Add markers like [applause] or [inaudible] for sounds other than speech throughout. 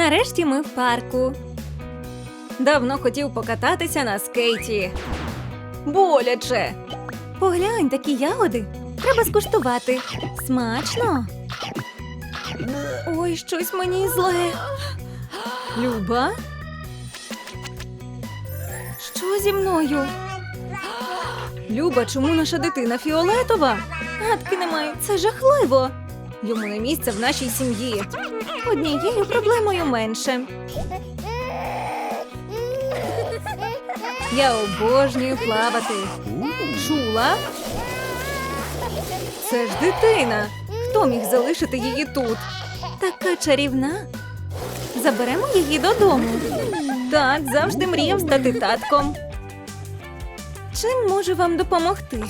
Нарешті ми в парку. Давно хотів покататися на скейті. Боляче. Поглянь, такі ягоди. Треба скуштувати. Смачно. Ой, щось мені зле. Люба? Що зі мною? Люба, чому наша дитина фіолетова? Гадки немає, це жахливо. Йому не місце в нашій сім'ї. Однією проблемою менше. Я обожнюю плавати. Чула? Це ж дитина. Хто міг залишити її тут? Така чарівна. Заберемо її додому. Так, завжди мріяв стати татком. Чим можу вам допомогти?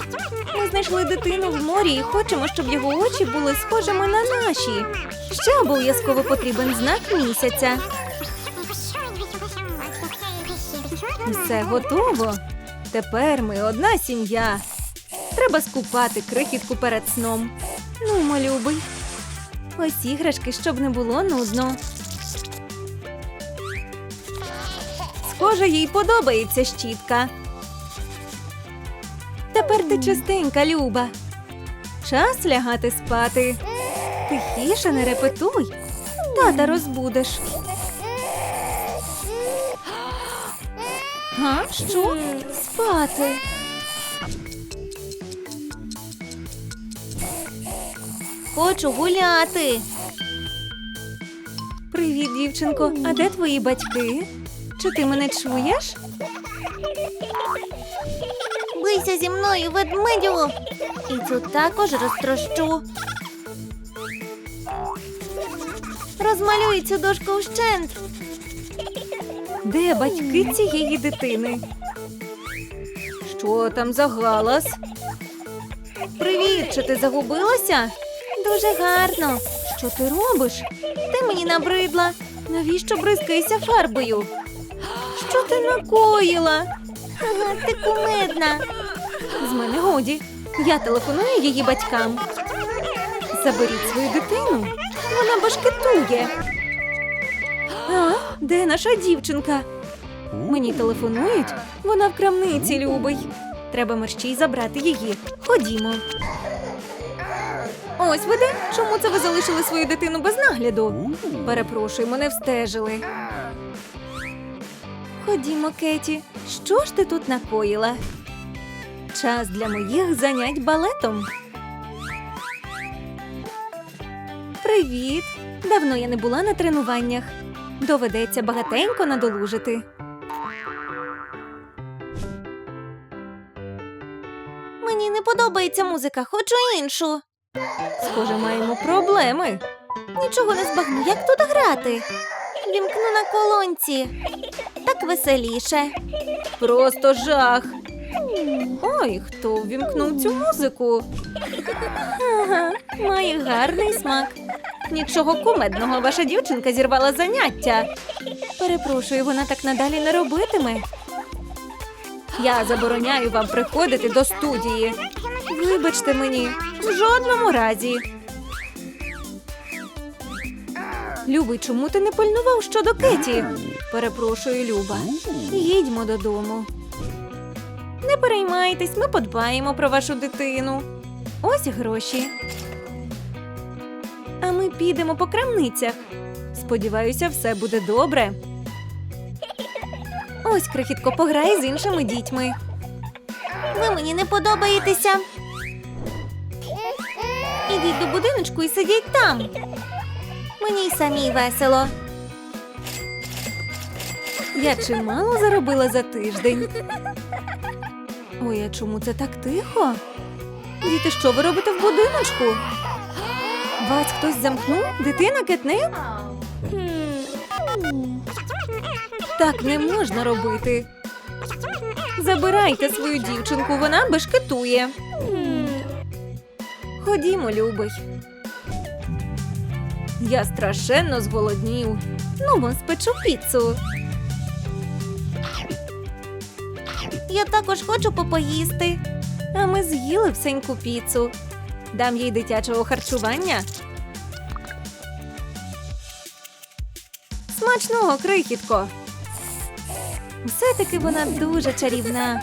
Ми знайшли дитину в морі і хочемо, щоб його очі були схожими на наші. Ще обов'язково потрібен знак місяця. Все готово. Тепер ми одна сім'я. Треба скупати крихітку перед сном. Ну, малюбий. Ось іграшки, щоб не було нудно. Схоже, їй подобається щітка. Ти чистенька, Люба. Час лягати спати. Тихіше не репетуй. Тата розбудеш. А, що? Спати. Хочу гуляти. Привіт, дівчинко. А де твої батьки? Чи ти мене чуєш? Бийся зі мною, ведмедю. І цю також розтрощу. Розмалюй цю дошку вщент. Де батьки цієї дитини? Що там за галас? Привіт, чи ти загубилася? Дуже гарно. Що ти робиш? Ти мені набридла. Навіщо бризкаєшся фарбою? Що ти накоїла? Ага, ти кумедна. З мене годі. Я телефоную її батькам. Заберіть свою дитину. Вона башкетує. А, де наша дівчинка? Мені телефонують. Вона в крамниці любий. Треба мерщій забрати її. Ходімо. Ось ви де? Чому це ви залишили свою дитину без нагляду? Перепрошую, мене встежили. Ходімо, Кеті. Що ж ти тут накоїла? Час для моїх занять балетом. Привіт! Давно я не була на тренуваннях. Доведеться багатенько надолужити. Мені не подобається музика, хочу іншу. Схоже, маємо проблеми. Нічого не збагну, як тут грати. Вімкну на колонці. Так веселіше. Просто жах. Ой, хто ввімкнув цю музику? Ага, має гарний смак. Нічого кумедного, ваша дівчинка зірвала заняття. Перепрошую, вона так надалі не робитиме. Я забороняю вам приходити до студії. Вибачте мені, в жодному разі. Любий, чому ти не пильнував щодо Кеті? Перепрошую, Люба. Їдьмо додому. Не переймайтесь, ми подбаємо про вашу дитину. Ось гроші. А ми підемо по крамницях. Сподіваюся, все буде добре. Ось, крихітко, пограй з іншими дітьми. Ви мені не подобаєтеся. Ідіть до будиночку і сидіть там. Мені й самій весело. Я чимало заробила за тиждень. Ой, а чому це так тихо? Діти, що ви робите в будиночку? Вас хтось замкнув? Дитина кетнеп? Так не можна робити. Забирайте свою дівчинку, вона бешкетує. Ходімо, любий. Я страшенно зголоднів. Ну, спечу піцу. Я також хочу попоїсти. А ми з'їли всеньку піцу. Дам їй дитячого харчування. Смачного, крихітко. Все-таки вона дуже чарівна.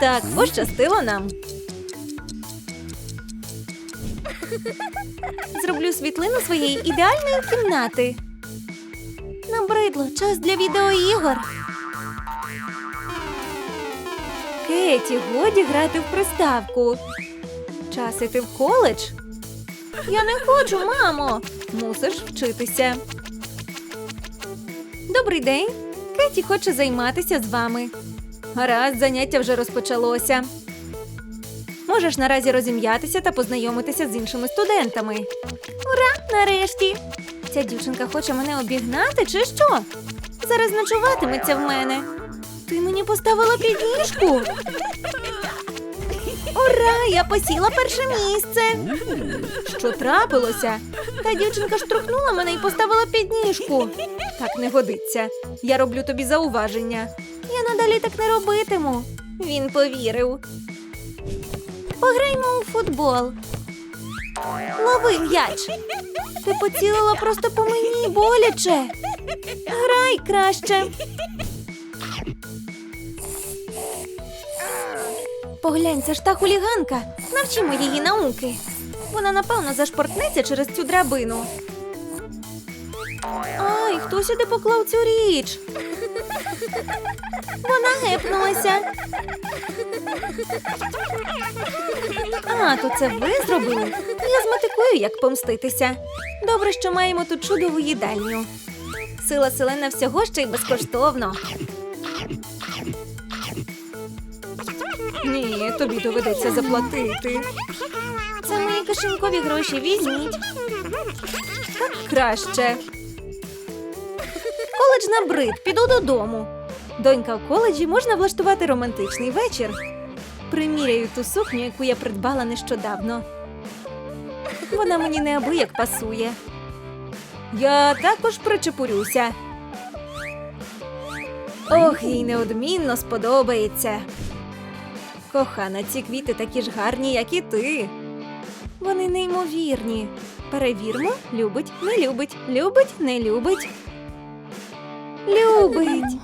Так, пощастило нам. Зроблю світлину своєї ідеальної кімнати. Набридло, час для відеоігор. Кеті, годі грати в приставку. Час іти в коледж. Я не хочу, мамо. Мусиш вчитися. Добрий день. Кеті хоче займатися з вами. Гаразд, заняття вже розпочалося. Можеш наразі розім'ятися та познайомитися з іншими студентами. Ура! Нарешті! Ця дівчинка хоче мене обігнати, чи що? Зараз ночуватиметься в мене. Ти мені поставила підніжку. Ура! Я посіла перше місце. Що трапилося? Та дівчинка штовхнула мене і поставила підніжку. Так не годиться. Я роблю тобі зауваження. Я надалі так не робитиму. Він повірив. Пограймо у футбол. Лови м'яч. Ти поцілила просто по мені боляче. Грай краще. Поглянь, це ж та хуліганка. Навчимо її науки. Вона напевно зашпортнеться через цю драбину. Ай, хто сюди поклав цю річ? Вона гепнулася. А, то це ви зробили? Я зметикую, як помститися. Добре, що маємо тут чудову їдальню. Сила селена всього ще й безкоштовно. Ні, тобі доведеться заплатити. Це мої кишенькові гроші. Візьміть. Краще. Коледж набрид, піду додому. Донька в коледжі можна влаштувати романтичний вечір. Приміряю ту сукню, яку я придбала нещодавно. Вона мені неабияк пасує. Я також причепурюся. Ох, їй неодмінно сподобається. Кохана, ці квіти такі ж гарні, як і ти. Вони неймовірні. Перевірмо, любить, не любить, любить, не любить. Любить.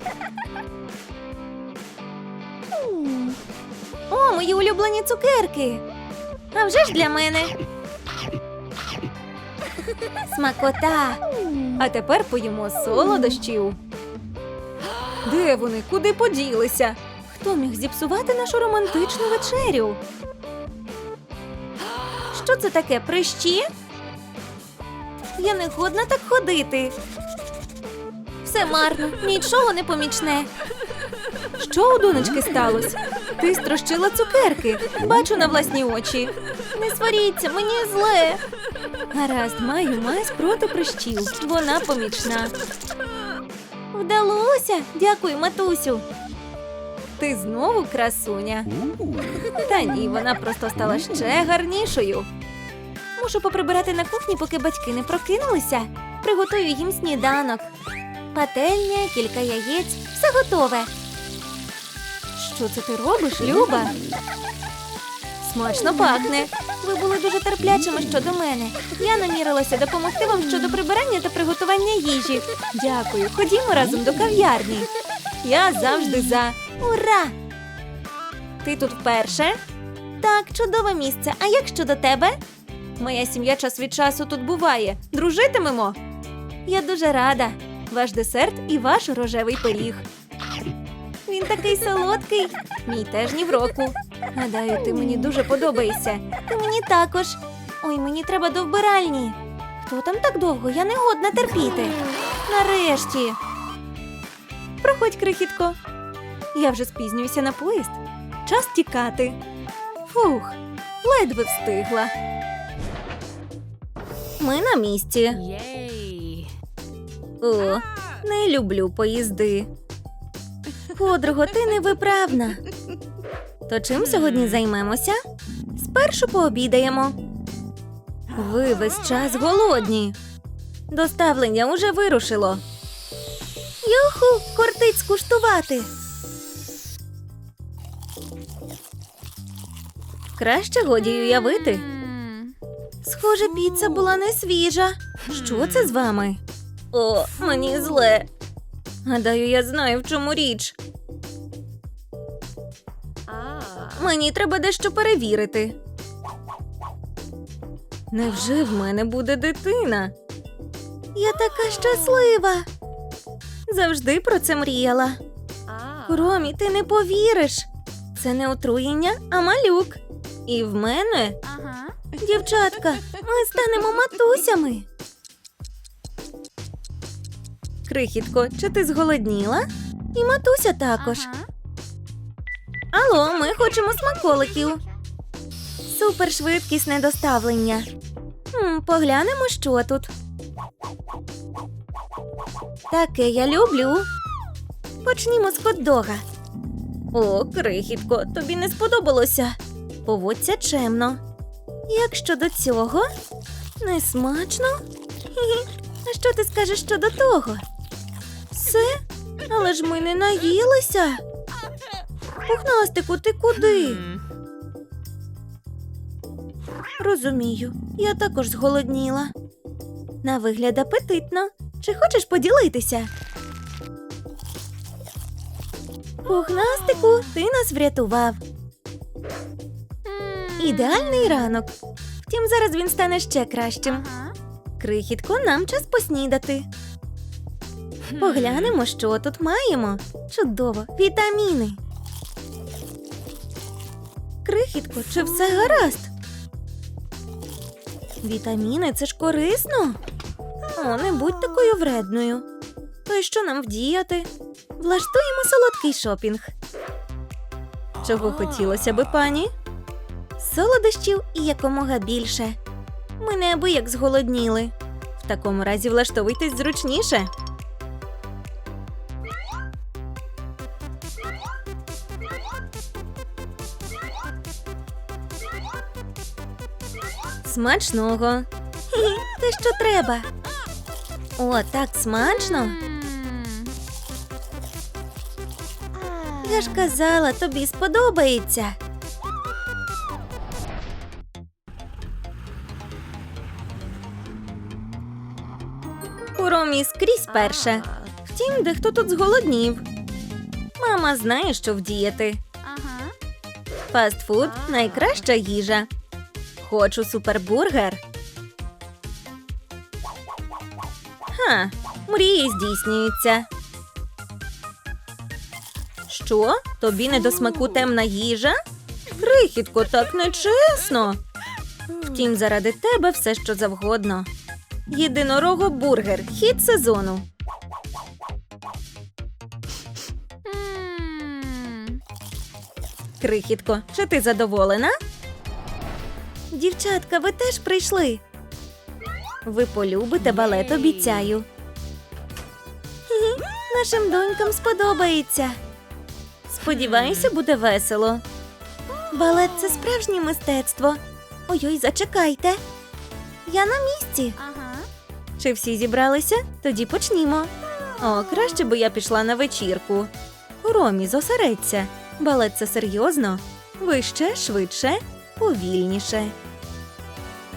О, мої улюблені цукерки. А вже ж для мене. Смакота. А тепер поїмо солодощів. Де вони? Куди поділися? Хто міг зіпсувати нашу романтичну вечерю? Що це таке? Прищі? Я не годна так ходити. Все марно, нічого не помічне. Що у донечки сталося? Ти строщила цукерки. Бачу на власні очі. Не сваріться, мені зле. Гаразд, маю мазь проти прищів. Вона помічна. Вдалося. Дякую, матусю. Ти знову красуня. Та ні, вона просто стала ще гарнішою. Мушу поприбирати на кухні, поки батьки не прокинулися. Приготую їм сніданок. Пательня, кілька яєць, все готове. Що це ти робиш, Люба? Смачно пахне. Ви були дуже терплячими щодо мене. Я намірилася допомогти вам щодо прибирання та приготування їжі. Дякую. Ходімо разом до кав'ярні. Я завжди за. Ура! Ти тут вперше? Так, чудове місце. А як щодо тебе? Моя сім'я час від часу тут буває. Дружитимемо. Я дуже рада. Ваш десерт і ваш рожевий пиріг. Він такий солодкий. Мій теж ні в року. Гадаю, ти мені дуже подобаєшся. Ти мені також. Ой, мені треба до вбиральні. Хто там так довго? Я не годна терпіти. Нарешті. Проходь, крихітко. Я вже спізнююся на поїзд. Час тікати. Фух, ледве встигла. Ми на місці. О, Не люблю поїзди. подруго, ти невиправна. То чим сьогодні займемося? Спершу пообідаємо. Ви весь час голодні. Доставлення уже вирушило. Юху, кортить скуштувати. Краще годі уявити. Схоже, піца була не свіжа. Що це з вами? О, мені зле. Гадаю, я знаю, в чому річ. Мені треба дещо перевірити. Невже в мене буде дитина? Я така щаслива. Завжди про це мріяла. Ромі, ти не повіриш. Це не отруєння, а малюк. І в мене, дівчатка, ми станемо матусями. Крихітко, чи ти зголодніла? І матуся також. Алло, ми хочемо смаколиків. Супершвидкісне доставлення. М, поглянемо, що тут. Таке я люблю. Почнімо з хот-дога. О, крихітко, тобі не сподобалося. Поводься чемно. Як щодо цього? Не смачно? Хі-хі. [laughs] А що ти скажеш щодо того? Все? Але ж ми не наїлися. Пухнастику, ти куди? Розумію, я також зголодніла. На вигляд апетитно. Чи хочеш поділитися? Пухнастику, ти нас врятував. Ідеальний ранок. Втім, зараз він стане ще кращим. Крихітко, нам час поснідати. Поглянемо, що тут маємо. Чудово, вітаміни. Крихітко, чи все гаразд? Вітаміни це ж корисно. О, не будь такою вредною. То й що нам вдіяти? Влаштуємо солодкий шопінг. Чого хотілося би, пані? Солодощів і якомога більше. Ми неабияк зголодніли. В такому разі влаштовуйтесь зручніше. Смачного. Те, що треба. О, так смачно. Я ж казала, тобі сподобається. Ромі скрізь перше. Втім, дехто тут зголоднів. Мама знає, що вдіяти. Фастфуд найкраща їжа. Хочу супербургер. Ха, мрії здійснюються. Що? Тобі не до смаку темна їжа? Крихітко, так нечесно. Втім, заради тебе все, що завгодно. Єдинорого-бургер. Хід сезону. Крихітко, чи ти задоволена? Дівчатка, ви теж прийшли. Ви полюбите балет, обіцяю. Хі-хі, Нашим донькам сподобається. Сподіваюся, буде весело. Балет це справжнє мистецтво. Ой-ой, зачекайте. Я на місці. Чи всі зібралися? Тоді почнімо. О, краще би я пішла на вечірку. Ромі, зосередься. Балет це серйозно. Вище, швидше, повільніше.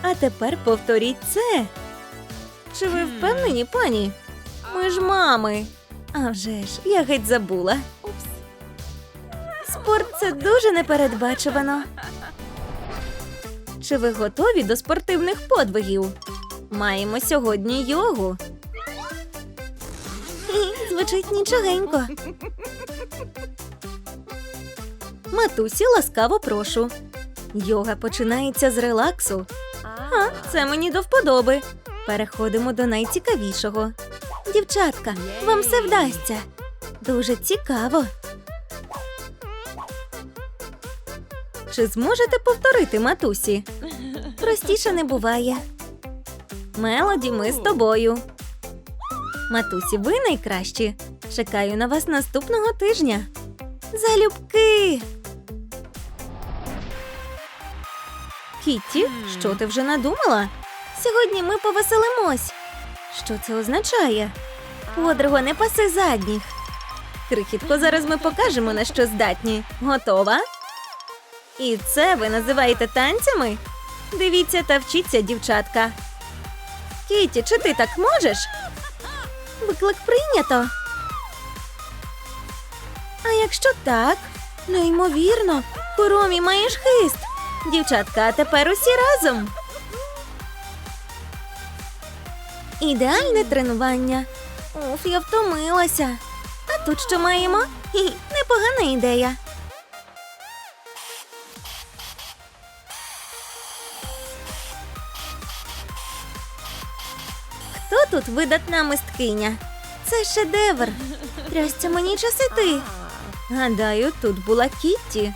А тепер повторіть це. Чи ви впевнені, пані? Ми ж мами. А вже ж, я геть забула. Спорт це дуже непередбачувано. Чи ви готові до спортивних подвигів? Маємо сьогодні йогу. Звучить нічогенько. Матусі, ласкаво прошу. Йога починається з релаксу. А, це мені до вподоби. Переходимо до найцікавішого. Дівчатка, вам все вдасться. Дуже цікаво. Чи зможете повторити матусі? Простіше не буває. Мелоді, ми з тобою. Матусі, ви найкращі. Чекаю на вас наступного тижня. Залюбки. Кітті, що ти вже надумала? Сьогодні ми повеселимось. Що це означає? Подруго, не паси задніх. Крихітко, зараз ми покажемо, на що здатні. Готова? І це ви називаєте танцями? Дивіться та вчіться, дівчатка. Кіті, чи ти так можеш? Виклик прийнято. А якщо так, неймовірно, Куромі маєш хист. Дівчатка, тепер усі разом. Ідеальне тренування. Уф, я втомилася. А тут що маємо? Хі, непогана ідея. Хто тут видатна мисткиня? Це шедевр. Трясця мені час іти. Гадаю, тут була Кітті.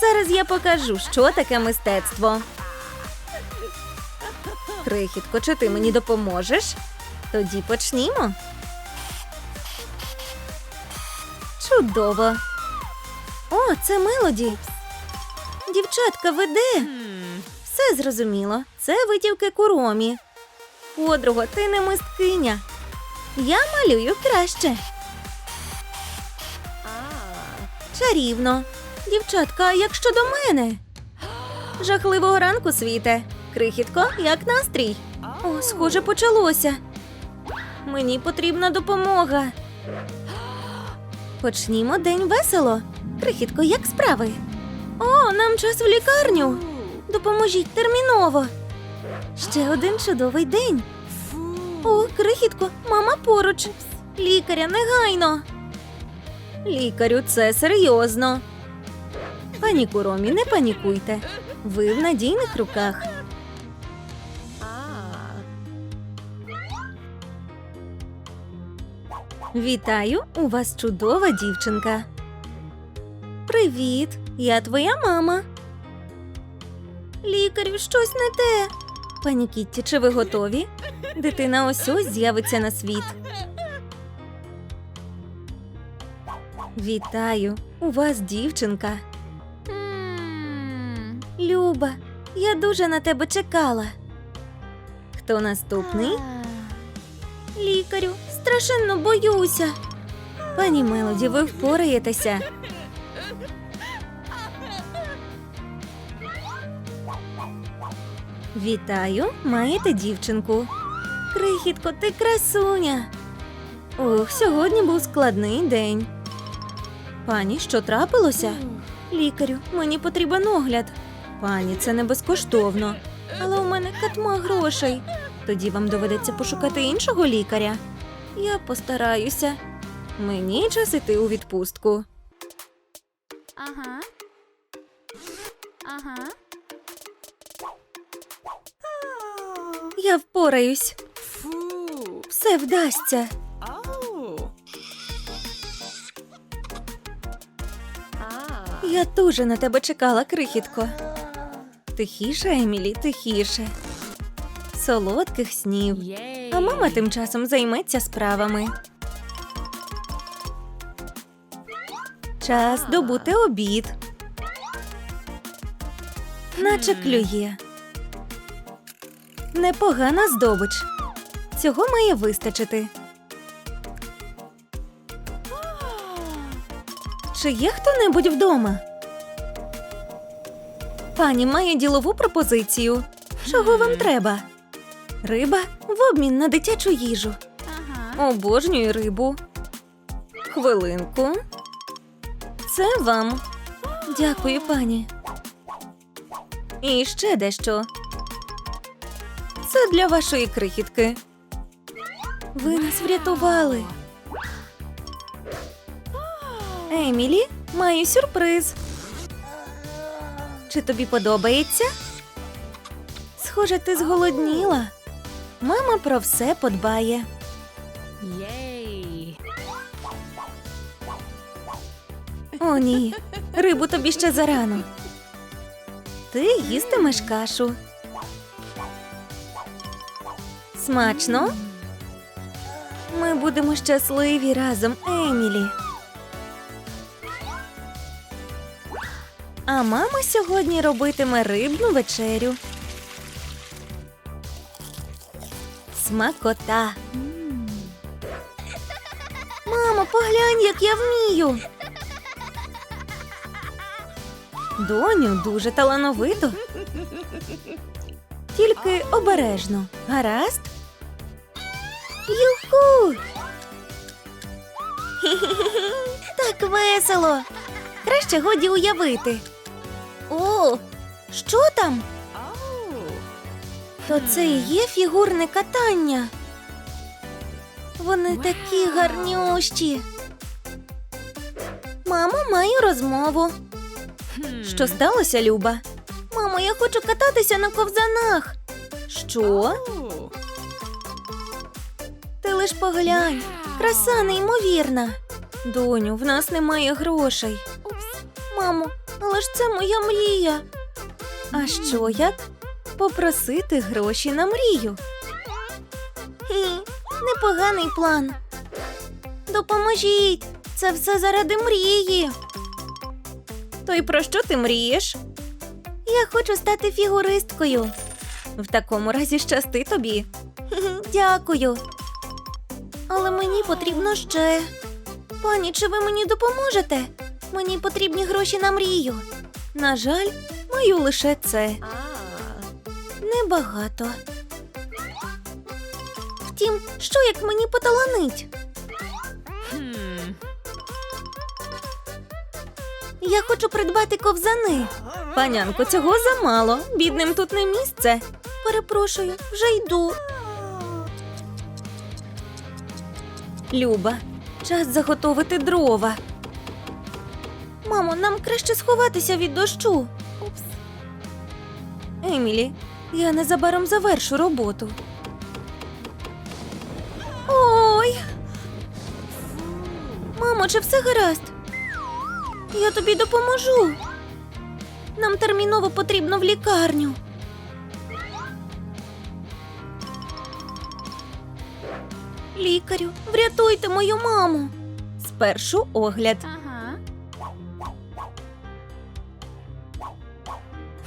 Зараз я покажу, що таке мистецтво. Крихітко, чи ти мені допоможеш? Тоді почнімо. Чудово. О, це мелоді. Дівчатка веде. Все зрозуміло. Це витівки куромі. Подруго, ти не мисткиня. Я малюю краще. Чарівно. Дівчатка, як щодо мене? Жахливого ранку, світе. Крихітко, як настрій? О, схоже, почалося. Мені потрібна допомога. Почнімо день весело. Крихітко, як справи? О, нам час в лікарню. Допоможіть терміново. Ще один чудовий день. О, крихітко, мама поруч. Лікаря негайно. Лікарю, це серйозно. Пані Куромі, не панікуйте. Ви в надійних руках. Вітаю, у вас чудова дівчинка. Привіт, я твоя мама. Лікарю, щось не те. Пані Кітті, чи ви готові? Дитина ось ось з'явиться на світ. Вітаю, у вас дівчинка. Люба, я дуже на тебе чекала. Хто наступний? Лікарю, страшенно боюся. Пані Мелоді, ви впораєтеся. Вітаю, маєте дівчинку. Крихітко, ти красуня. Ох, сьогодні був складний день. Пані, що трапилося? Лікарю, мені потрібен огляд. Пані, це не безкоштовно. Але у мене катма грошей. Тоді вам доведеться пошукати іншого лікаря. Я постараюся. Мені час іти у відпустку. Ага. Ага. Я впораюсь. Фу. Все вдасться. Оу. А. Я дуже на тебе чекала, крихітко. Тихіше, Емілі, тихіше. Солодких снів. А мама тим часом займеться справами. Час добути обід. Наче клює. Непогана здобич. Цього має вистачити. Чи є хто-небудь вдома? Пані має ділову пропозицію. Чого вам треба? Риба в обмін на дитячу їжу. Обожнюю рибу. Хвилинку. Це вам. Дякую, пані. І ще дещо. Це для вашої крихітки. Ви нас врятували. Емілі, маю сюрприз. Чи тобі подобається? Схоже, ти зголодніла. Мама про все подбає. О, ні, рибу тобі ще зарано. Ти їстимеш кашу. Смачно? Ми будемо щасливі разом, Емілі. А мама сьогодні робитиме рибну вечерю. Смакота. Мамо, поглянь, як я вмію. Доню, дуже талановито. Тільки обережно, гаразд? Юху! Так весело. Краще годі уявити. О, що там? То це і є фігурне катання. Вони такі гарнющі. Мамо, маю розмову. Що сталося, Люба? Мамо, я хочу кататися на ковзанах. Що? Ти лиш поглянь. Краса неймовірна. Доню, в нас немає грошей. Мамо, але ж це моя мрія. А що як? Попросити гроші на мрію. Хі, непоганий план. Допоможіть! Це все заради мрії. То й про що ти мрієш? Я хочу стати фігуристкою. В такому разі щасти тобі. Дякую. Але мені потрібно ще. Пані, чи ви мені допоможете? Мені потрібні гроші на мрію. На жаль, маю лише це. Небагато. Втім, що як мені поталанить? Я хочу придбати ковзани. Панянко, цього замало. Бідним тут не місце. Перепрошую, вже йду. Люба, час заготовити дрова. Мамо, нам краще сховатися від дощу. Oops. Емілі, я незабаром завершу роботу. Ой. Мамо, чи все гаразд? Я тобі допоможу. Нам терміново потрібно в лікарню. Лікарю, врятуйте мою маму. Спершу огляд.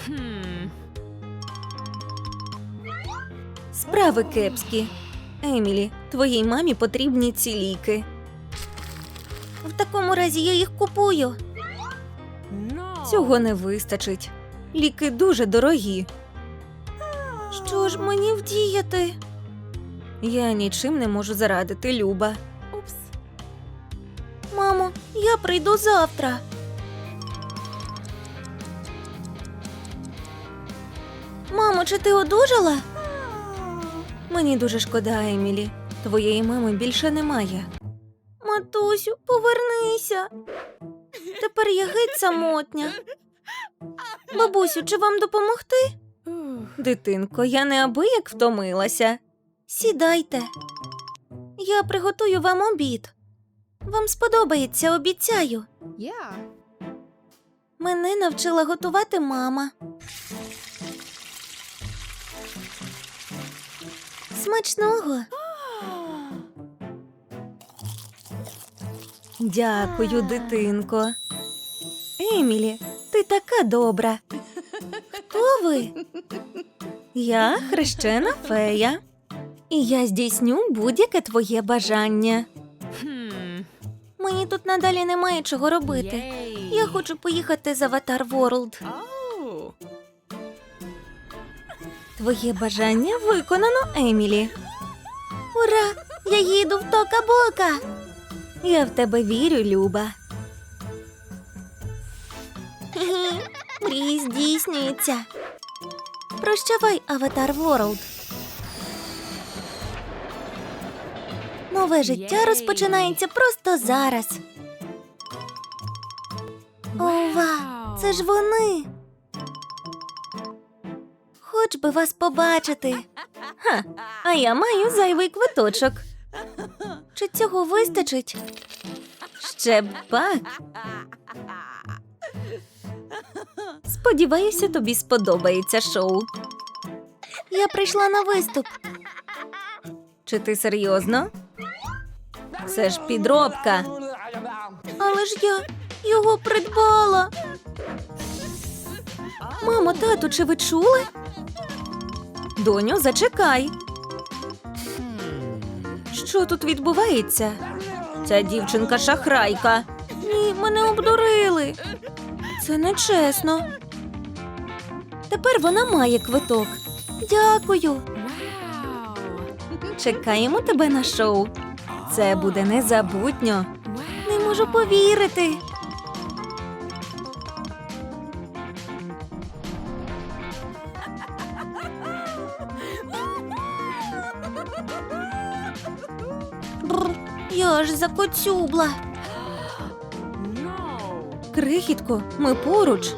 Hmm. Справи кепські. Емілі, твоїй мамі потрібні ці ліки. В такому разі я їх купую. Цього не вистачить. Ліки дуже дорогі. Що ж мені вдіяти? Я нічим не можу зарадити, Люба. Oops. Мамо, я прийду завтра. Мамо, чи ти одужала? Мені дуже шкода, Емілі. Твоєї мами більше немає. Матусю, повернися. Тепер я геть самотня. Бабусю, чи вам допомогти? Дитинко, я неабияк втомилася. Сідайте. Я приготую вам обід. Вам сподобається, обіцяю. Yeah. Мене навчила готувати мама. Смачного. Дякую, дитинко. Емілі, ти така добра. Хто ви? Я хрещена фея. І я здійсню будь-яке твоє бажання. Мені тут надалі немає чого робити. Я хочу поїхати з Аватар Ворлд. Твоє бажання виконано, Емілі. Ура! Я їду в Тока-Бока! Я в тебе вірю, Люба. Мрії здійснюються. Прощавай, Аватар Ворлд. Нове життя розпочинається просто зараз. Ова, це ж вони. Хоч би вас побачити. Ха, а я маю зайвий квиточок. Чи цього вистачить? Ще б пак. Сподіваюся, тобі сподобається шоу. Я прийшла на виступ. Чи ти серйозно? Це ж підробка. Але ж я його придбала. Мамо, тату, чи ви чули? Доню, зачекай. Що тут відбувається? Ця дівчинка шахрайка. Ні, мене обдурили. Це нечесно. Тепер вона має квиток. Дякую. Чекаємо тебе на шоу. Це буде незабутньо. Не можу повірити. Бррр, я ж закоцюбла. Крихітко, ми поруч.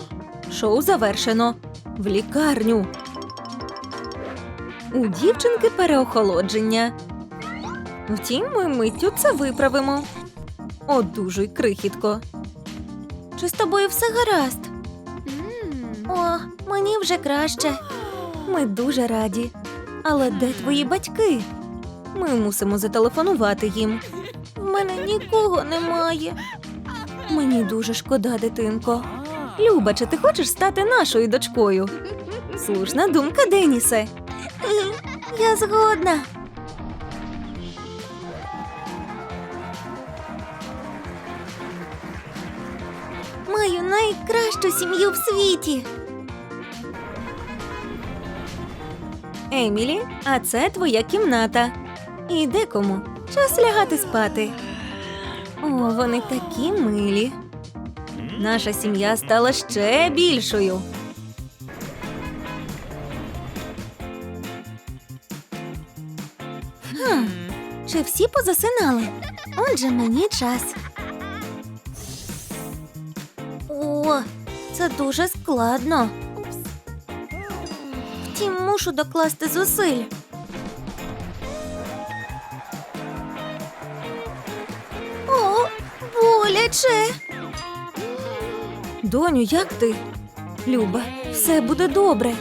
Шоу завершено. В лікарню. У дівчинки переохолодження. Втім, ми миттю це виправимо. Одужуй, крихітко. Чи з тобою все гаразд? О, мені вже краще. Ми дуже раді. Але де твої батьки? Ми мусимо зателефонувати їм. В мене нікого немає. Мені дуже шкода, дитинко. Люба, чи ти хочеш стати нашою дочкою? Слушна думка, Денісе. Я згодна. Найкращу сім'ю в світі. Емілі, а це твоя кімната. Іди кому. Час лягати спати. О, вони такі милі. Наша сім'я стала ще більшою. Хм, чи всі позасинали? Отже, мені час. Дуже складно. Втім, мушу докласти зусиль. О, боляче. Доню, як ти? Люба, все буде добре.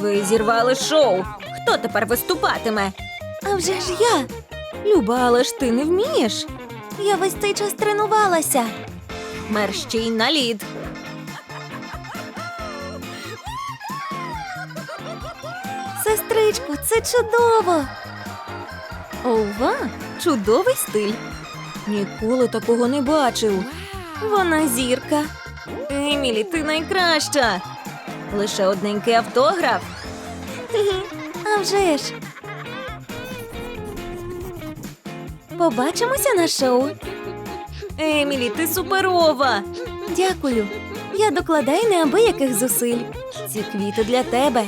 Ви зірвали шоу. Хто тепер виступатиме? А вже ж я. Люба, але ж ти не вмієш. Я весь цей час тренувалася. Мерщій на лід. Це чудово. Ова, чудовий стиль. Ніколи такого не бачив. Вона зірка. Емілі, ти найкраща. Лише одненький автограф. [laughs] А вже ж. Побачимося на шоу. Емілі, ти суперова. Дякую. Я докладаю неабияких зусиль. Ці квіти для тебе.